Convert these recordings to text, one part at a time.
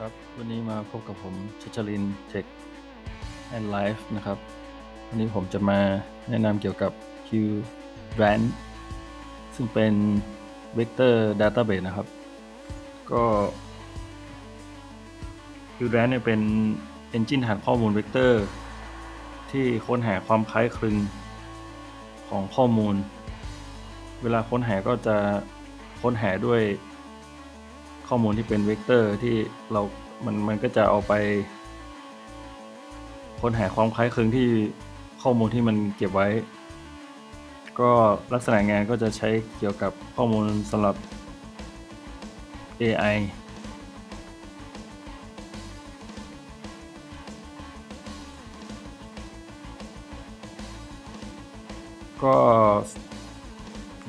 ครับ วันนี้มาพบกับผมชัชลินเทคแอนด์ไลฟ์นะครับ วันนี้ผมจะมาแนะนำเกี่ยวกับ Q Brand ซึ่งเป็น Vector Database นะครับ ก็ Q Brand เนี่ยเป็น Engine ฐานข้อมูล Vector ที่ค้นหาความคล้ายคลึงของข้อมูล เวลาค้นหาก็จะค้นหาด้วย ข้อมูลที่เป็นเวกเตอร์ที่เรา มันมันก็จะเอาไป ค้นหาความคล้ายคลึงที่ข้อมูลที่มันเก็บไว้ ก็ลักษณะงานก็จะใช้เกี่ยวกับข้อมูลสำหรับ AI ก็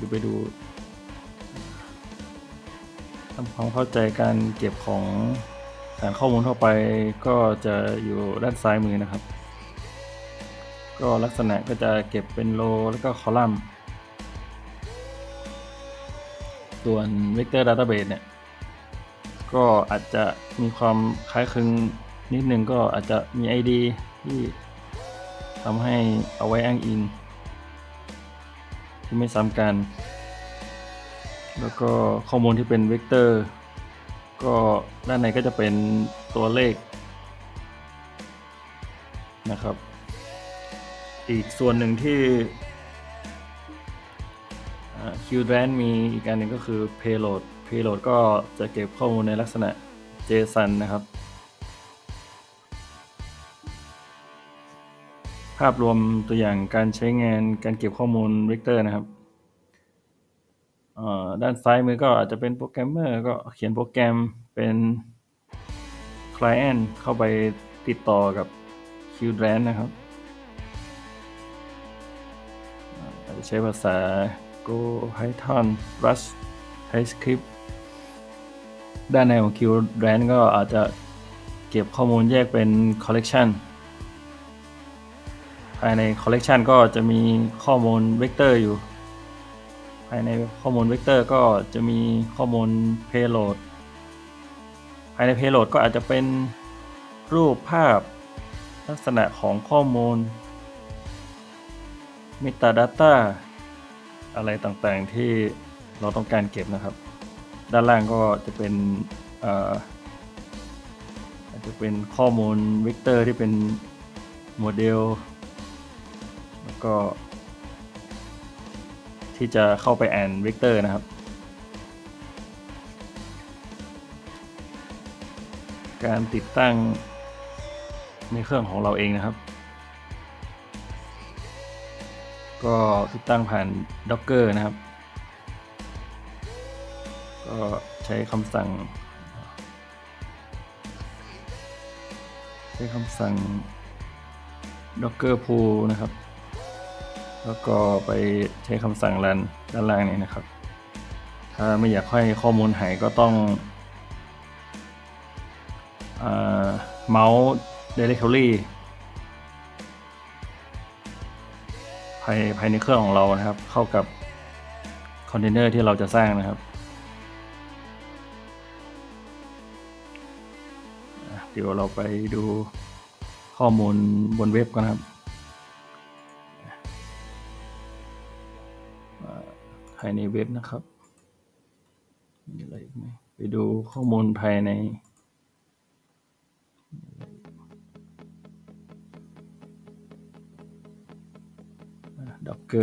ดูไปดู ทำความเข้าใจการเก็บของฐานข้อมูลทั่วไปก็จะอยู่ด้านซ้ายมือนะครับ ก็ลักษณะก็จะเก็บเป็นโลแล้วก็คอลัมน์ ส่วน Vector Database เนี่ย ก็อาจจะมีความคล้ายคลึงนิดนึงก็อาจจะมี ID ที่ทำให้เอาไว้อ้างอิงที่ไม่ซ้ำกัน แล้วก็ข้อมูลที่เป็นเวกเตอร์ ก็ด้านในก็จะเป็นตัวเลขนะครับ อีกส่วนหนึ่งที่ q d r a n มีอีกอันหนึ่งก็คือ payload payload ก็จะเก็บข้อมูลในลักษณะ JSON นะครับ ภาพรวมตัวอย่างการใช้งานการเก็บข้อมูลเวกเตอร์นะครับ ด้านซ้ายมือก็อาจจะเป็นโปรแกรมเมอร์ก็เขียนโปรแกรมเป็น Client เข้าไปติดต่อกับ q d r a n นะครับอาจจะใช้ภาษา Go Python Rust TypeScript ด้านในของ q d r a n ก็อาจจะเก็บข้อมูลแยกเป็น Collection ภายใน Collection ก็จะมีข้อมูลเวกเตอร์อยู่ ภายในข้อมูลเวกเตอร์ก็จะมีข้อมูล payload ภายใน payload ก็อาจจะเป็นรูปภาพลักษณะของข้อมูล metadata อะไรต่างๆที่เราต้องการเก็บนะครับ ด้านล่างก็จะเป็นอาจจะเป็นข้อมูลเวกเตอร์ที่เป็นโมเดล แล้วก็ ที่จะเข้าไปแอนเวกเตอร์นะครับ การติดตั้งในเครื่องของเราเองนะครับ ก็ติดตั้งผ่าน Docker นะครับ ก็ใช้คำสั่ง ใช้คำสั่ง docker pull นะครับ แล้วก็ไปใช้คำสั่ง run ด้านล่างนี้นะครับ ถ้าไม่อยากให้ข้อมูลหายก็ต้องเมาส์ directory ภายภายในเครื่องของเรานะครับ เข้ากับคอนเทนเนอร์ที่เราจะสร้างนะครับเดี๋ยวเราไปดูข้อมูลบนเว็บกันครับ ภายในเว็บนะครับ มีอะไรอีกไหมไปดูข้อมูลภายในด็อก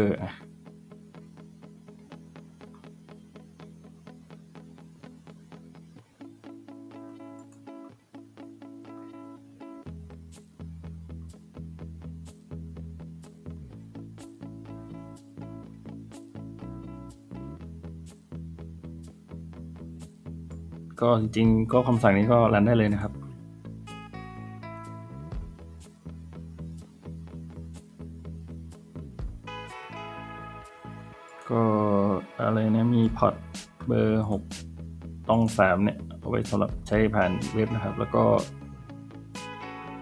ก็จริงๆก็คำสั่งนี้ก็รันได้เลยนะครับ ก็อะไรนะมีพอร์ตเบอร์หกต้องสามเนี่ยเอาไว้สำหรับใช้ผ่านเว็บนะครับ แล้วก็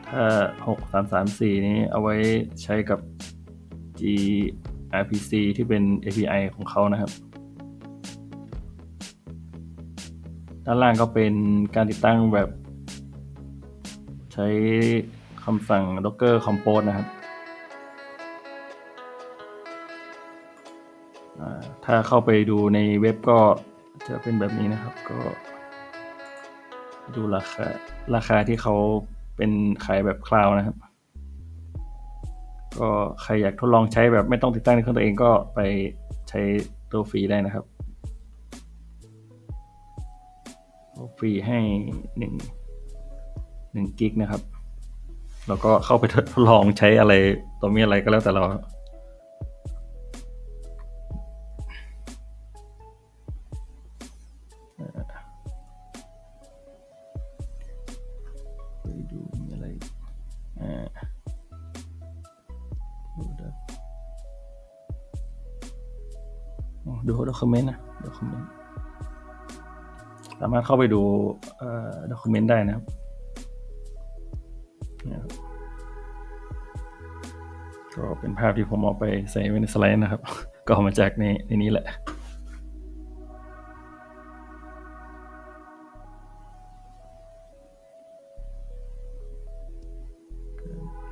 ถ้าหกสามสามสี่นี้เอาไว้ใช้กับ gRPC ที่เป็น API ของเขานะครับ ด้านล่างก็เป็นการติดตั้งแบบ ใช้คำสั่ง docker compose นะครับ ถ้าเข้าไปดูในเว็บก็จะเป็นแบบนี้นะครับ ก็ ดูราคา ราคาที่เขาเป็นขายแบบคลาวนะครับ ก็ใครอยากทดลองใช้แบบไม่ต้องติดตั้งในเครื่องตัวเองก็ไปใช้ตัวฟรีได้นะครับ ฟรีให้หนึ่งหนึ่งกิกนะครับ แล้วก็เข้าไปทดลองใช้อะไรตัวมีอะไรก็แล้วแต่เรา ไปดูมีอะไรอ่าดูดูด็อกิเมนต์นะด็อกิเมนต์ สามารถเข้าไปดูด็อกิเมนต์ได้นะครับก็เป็นภาพที่ผมเอาไปใส่ไว้ในสไลด์นะครับ ก็เอามาจากในในนี้แหละ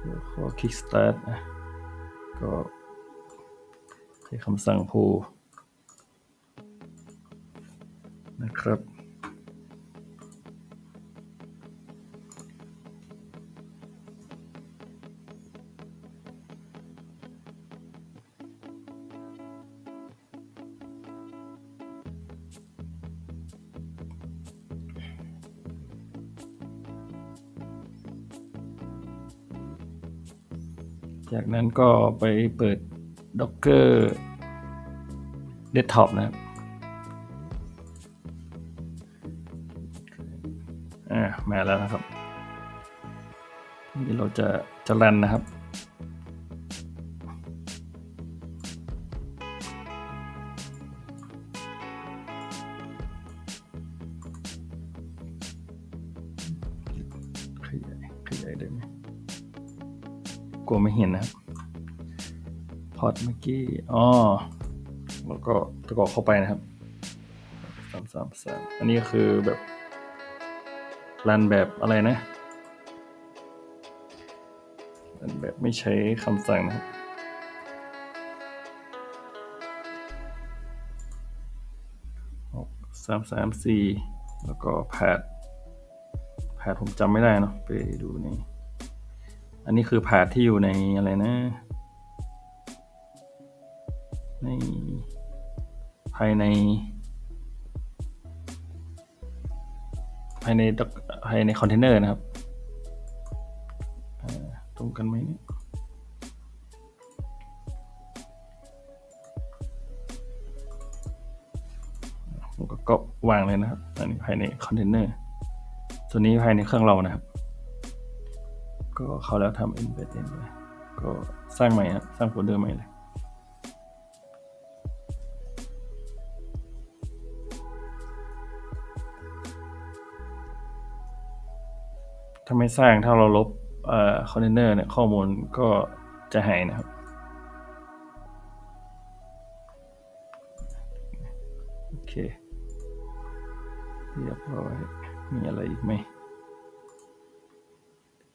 แล้วขอ kickstart ก็ใช้คำสั่ง pull นะครับ จากนั้นก็ไปเปิด Docker Desktop นะครับอ่ามาแล้วนะครับนี่เราจะจะรันนะครับ กลัวไม่เห็นนะครับพอร์ตเมื่อกี้อ๋อแล้วก็ตะกอกเข้าไปนะครับสามสามสามอันนี้ก็คือแบบรันแบบอะไรนะรันแบบไม่ใช้คำสั่งนะครับสามสามสี่แล้วก็แพดแพดผมจำไม่ได้เนาะไปดูนี่ อันนี้คือแพดที่อยู่ในอะไรนะ ในภายใน ภายในภายในคอนเทนเนอร์นะครับตรงกันไหมเนี่ยผมก็ก็วางเลยนะครับ อันนี้ภายในคอนเทนเนอร์ส่วนนี้ภายในเครื่องเรานะครับ ก็เขาแล้วทำ embed in เลยก็สร้างใหม่ครับสร้างโฟลเดอร์ใหม่เลยถ้าไม่สร้างถ้าเราลบเอ่อคอนเทนเนอร์เนี่ยข้อมูลก็จะหายนะครับโอเคเรียบร้อยมีอะไรอีกไหม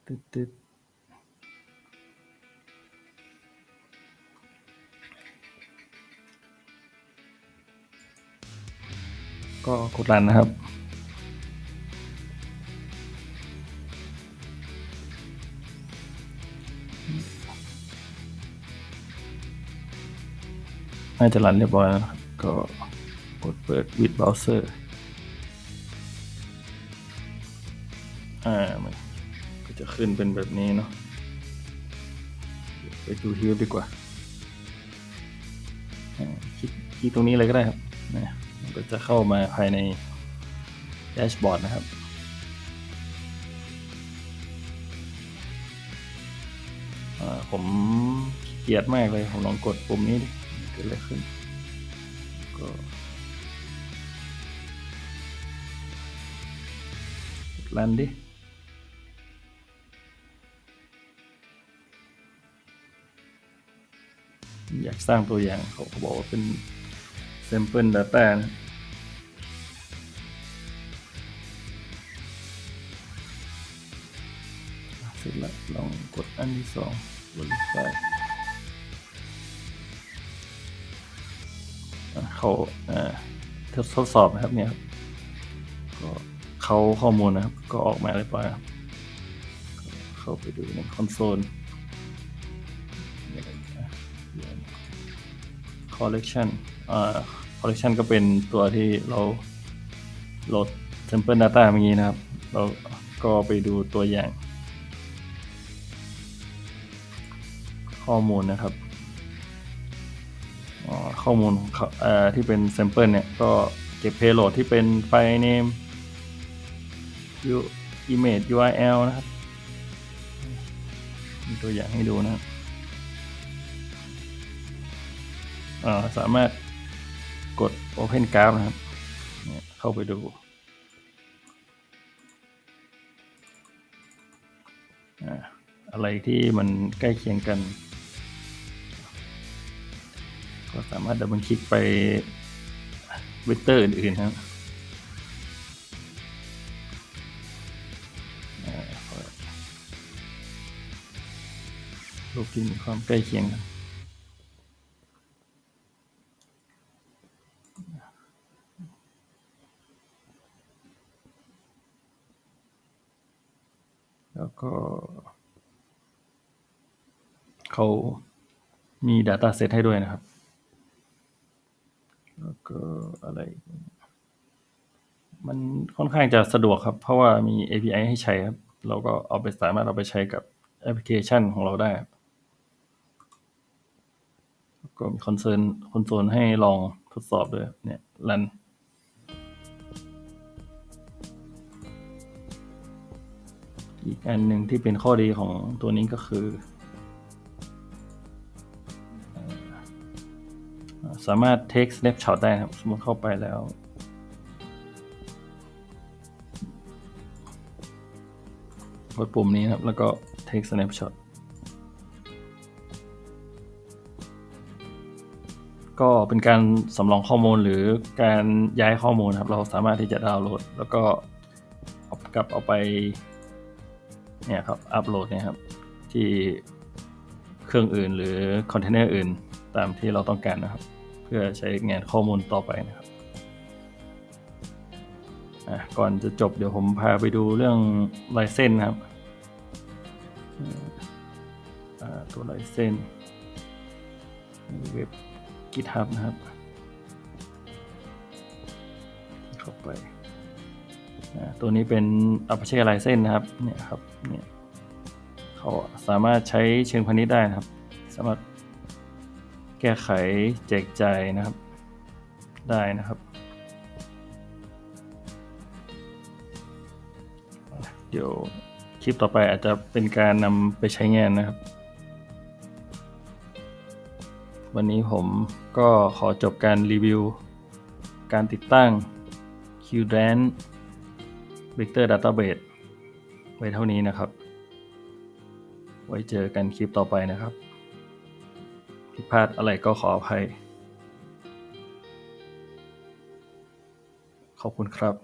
ตึ๊ดตึ๊ดก็กดรันนะครับ น่าจะรันเรียบร้อยแล้วนะครับ ก็กดเปิด with browser อ่ามัน จะขึ้นเป็นแบบนี้เนาะไปดูที่เว็บดีกว่าคลิกคลิกตรงนี้เลยก็ได้ครับนะมันก็จะเข้ามาภายในแดชบอร์ดนะครับผมเกลียจมากเลย ผมลองกดปุ่มนี้ดิเกิดอะไรขึ้น ก็รันดิ อยากสร้างตัวอย่างเขาเขาบอกว่าเป็น sample data นะอร็จแล้วลองกดอันที่สอง verify อะเขาทดสอบนะครับเนี่ยก็เขาข้อมูลนะครับ ก็ออกมาเรียบร้อยครับ เข้าไปดูในคอนโซล collection อ่า collection ก็เป็นตัวที่เราโหลด sample data เมื่อกี้นะครับ เราก็ไปดูตัวอย่าง ข้อมูลนะครับข้อมูลที่เป็น sample เนี่ย ก็เก็บ payload ที่เป็นไฟล์ name image URL นะครับ มีตัวอย่างให้ดูนะครับ สามารถกด Open Graph นะครับ เข้าไปดูอะไรที่มันใกล้เคียงกัน ก็สามารถดับเบิลคลิกไปเวกเตอร์อื่นๆครับรูปที่มีความใกล้เคียงกัน แล้วก็เขามี Data Set ให้ด้วยนะครับ แล้วก็อะไร มันค่อนข้างจะสะดวกครับ เพราะว่ามี API ให้ใช้ครับ เราก็เอาไปสามารถเอาไปใช้กับแอปพลิเคชันของเราได้ ก็มีคอนเซิร์นคอนโซลให้ลองทดสอบด้วยเนี่ยรัน อีกอันหนึ่งที่เป็นข้อดีของตัวนี้ก็คือ สามารถ take snapshot ได้นะครับ สมมติเข้าไปแล้ว กดปุ่มนี้ครับ แล้วก็ take snapshot ก็เป็นการสำรองข้อมูลหรือการย้ายข้อมูลครับ เราสามารถที่จะดาวน์โหลด แล้วก็กลับเอาไป เนี่ยครับอัปโหลดเนี่ยครับที่เครื่องอื่นหรือคอนเทนเนอร์อื่นตามที่เราต้องการนะครับ เพื่อใช้งานข้อมูลต่อไปนะครับก่อนจะจบเดี๋ยวผมพาไปดูเรื่องลายเส้นนะครับตัวลายเส้นเว็บ GitHub นะครับ เข้าไป ตัวนี้เป็น Apache License นะครับเนี่ยครับเนี่ยเขาสามารถใช้เชิงพาณิชย์ได้นะครับ สามารถแก้ไขแจกจ่ายนะครับได้นะครับ เดี๋ยวคลิปต่อไปอาจจะเป็นการนำไปใช้งานนะครับ วันนี้ผมก็ขอจบการรีวิว การติดตั้ง QDAN Vector Database ไว้เท่านี้นะครับ ไว้เจอกันคลิปต่อไปนะครับ ผิดพลาดอะไรก็ขออภัย ขอบคุณครับ